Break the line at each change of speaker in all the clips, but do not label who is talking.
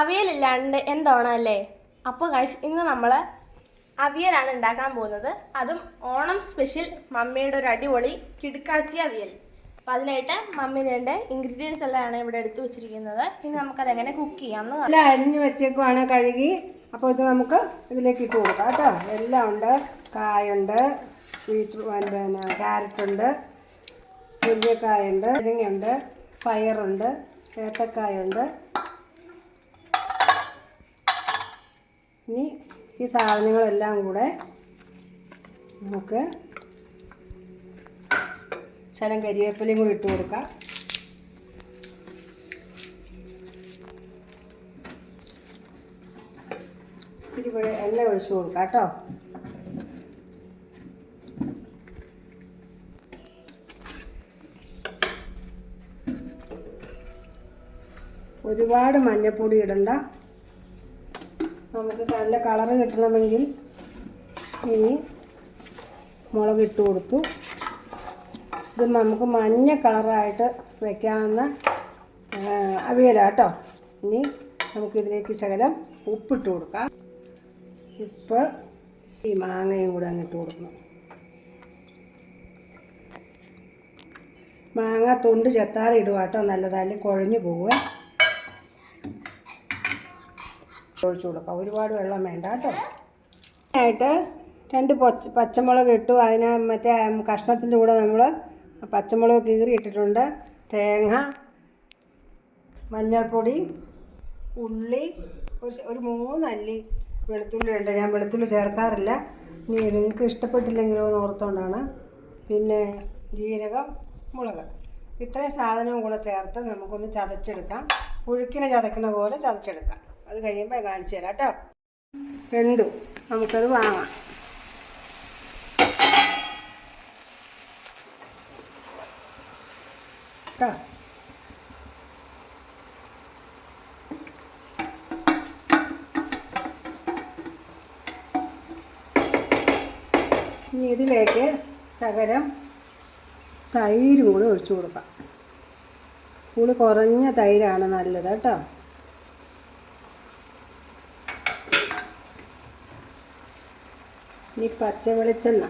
അവിയലില്ലാണ്ട് എന്തോണല്ലേ അപ്പോൾ ഗൈസ് ഇന്ന് നമ്മൾ അവിയലാണ് ഉണ്ടാക്കാൻ പോകുന്നത്. അതും ഓണം സ്പെഷ്യൽ മമ്മിയുടെ ഒരു അടിപൊളി കിടുക്കാച്ചി അവിയൽ. അപ്പം അതിനായിട്ട് മമ്മി വേണ്ട ഇൻഗ്രീഡിയൻസ് എല്ലാമാണ് ഇവിടെ എടുത്തു വെച്ചിരിക്കുന്നത്. ഇനി നമുക്കത് എങ്ങനെ കുക്ക് കാണാം.
എല്ലാം അരിഞ്ഞു വെച്ചേക്കുവാണ് കഴുകി. അപ്പോൾ ഇത് നമുക്ക് ഇതിലേക്ക് ഇട്ട് കൊടുക്കാം കേട്ടോ. എല്ലാം ഉണ്ട്. കായുണ്ട് ബീറ്റ്റൂട്ട് പിന്നെ ക്യാരറ്റുണ്ട് മുരിങ്ങക്കായുണ്ട് മുരിങ്ങയുണ്ട് പയറുണ്ട്. ഏത്തക്കായുണ്ട് ഇനി ഈ സാധനങ്ങളെല്ലാം കൂടെ നമുക്ക് ശരം കരിവേപ്പിലയും കൂടി ഇട്ട് കൊടുക്കാം. ഇച്ചിരി എണ്ണ ഒഴിച്ചു കൊടുക്കാം കേട്ടോ. ഒരുപാട് മഞ്ഞപ്പൊടി ഇടണ്ട. നമുക്ക് നല്ല കളറ് കിട്ടണമെങ്കിൽ ഇനി മുളക് ഇട്ട് കൊടുത്തു. ഇത് നമുക്ക് മഞ്ഞ കളറായിട്ട് വെക്കാവുന്ന അവിയലാട്ടോ ഇനി നമുക്കിതിലേക്ക് ശകലം ഉപ്പിട്ട് കൊടുക്കാം. ഉപ്പ് ഈ മാങ്ങയും കൂടെ അങ്ങിട്ട് കൊടുക്കണം. മാങ്ങ തൊണ്ട് ചെത്താതെ ഇടുക കേട്ടോ നല്ലതല്ലേ കുഴഞ്ഞു പോകുക ഒഴിച്ചു കൊടുക്കാം. ഒരുപാട് വെള്ളം വേണ്ട കേട്ടോ. ആയിട്ട് രണ്ട് പച്ച പച്ചമുളക് ഇട്ടു. അതിന് മറ്റേ കഷ്ണത്തിന്റെ കൂടെ നമ്മൾ പച്ചമുളക് കീറി ഇട്ടിട്ടുണ്ട്. തേങ്ങ മഞ്ഞൾപ്പൊടി ഉള്ളി ഒരു ഒരു മൂന്നല്ലി വെളുത്തുള്ളി ഉണ്ട്. ഞാൻ വെളുത്തുള്ളി ചേർക്കാറില്ല. ഇനി നിങ്ങൾക്ക് ഇഷ്ടപ്പെട്ടില്ലെങ്കിലോ എന്ന് ഓർത്തുകൊണ്ടാണ് പിന്നെ ജീരകം മുളക്. ഇത്രയും സാധനവും കൂടെ ചേർത്ത് നമുക്കൊന്ന് ചതച്ചെടുക്കാം. പുഴുക്കിനെ ചതക്കുന്ന പോലെ ചതച്ചെടുക്കാം. അത് കഴിയുമ്പോൾ കാണിച്ചു തരാം കേട്ടോ. വെന്തു നമുക്കത് വാങ്ങാം. കേട്ടോ? ഇനി ഇതിലേക്ക് ശകലം തൈരും കൂടി ഒഴിച്ചു കൊടുക്കാം. പുളി കുറഞ്ഞ തൈരാണ് നല്ലത് കേട്ടോ. ഇനി പച്ച വെളിച്ചെണ്ണ.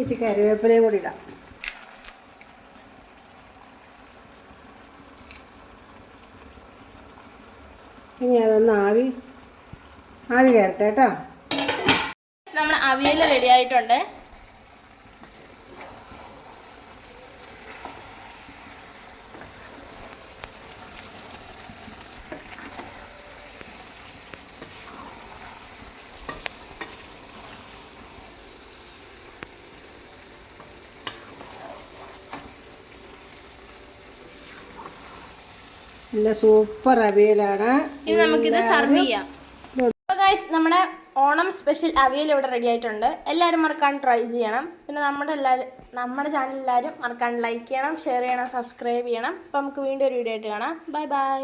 ഇച്ചിരി കറിവേപ്പിലയും കൂടി ഇടാം. ഇനി അതൊന്ന് ആവി ആവി കയറട്ടെ കേട്ടോ.
നമ്മുടെ അവിയൽ റെഡി ആയിട്ടുണ്ട്.
നല്ല സൂപ്പർ അവിയലാണ്.
ഇനി നമുക്കിത് സർവ് ചെയ്യാം. അപ്പോൾ ഗൈസ് നമ്മുടെ ഓണം സ്പെഷ്യൽ അവിയൽ ഇവിടെ റെഡി ആയിട്ടുണ്ട്. എല്ലാവരും മറക്കാൻ ട്രൈ ചെയ്യണം. പിന്നെ നമ്മുടെ എല്ലാവരും നമ്മുടെ ചാനൽ എല്ലാവരും മറക്കാൻ ലൈക്ക് ചെയ്യണം ഷെയർ ചെയ്യണം സബ്സ്ക്രൈബ് ചെയ്യണം. അപ്പോൾ നമുക്ക് വീണ്ടും ഒരു വീഡിയോ ആയിട്ട് കാണാം. Bye bye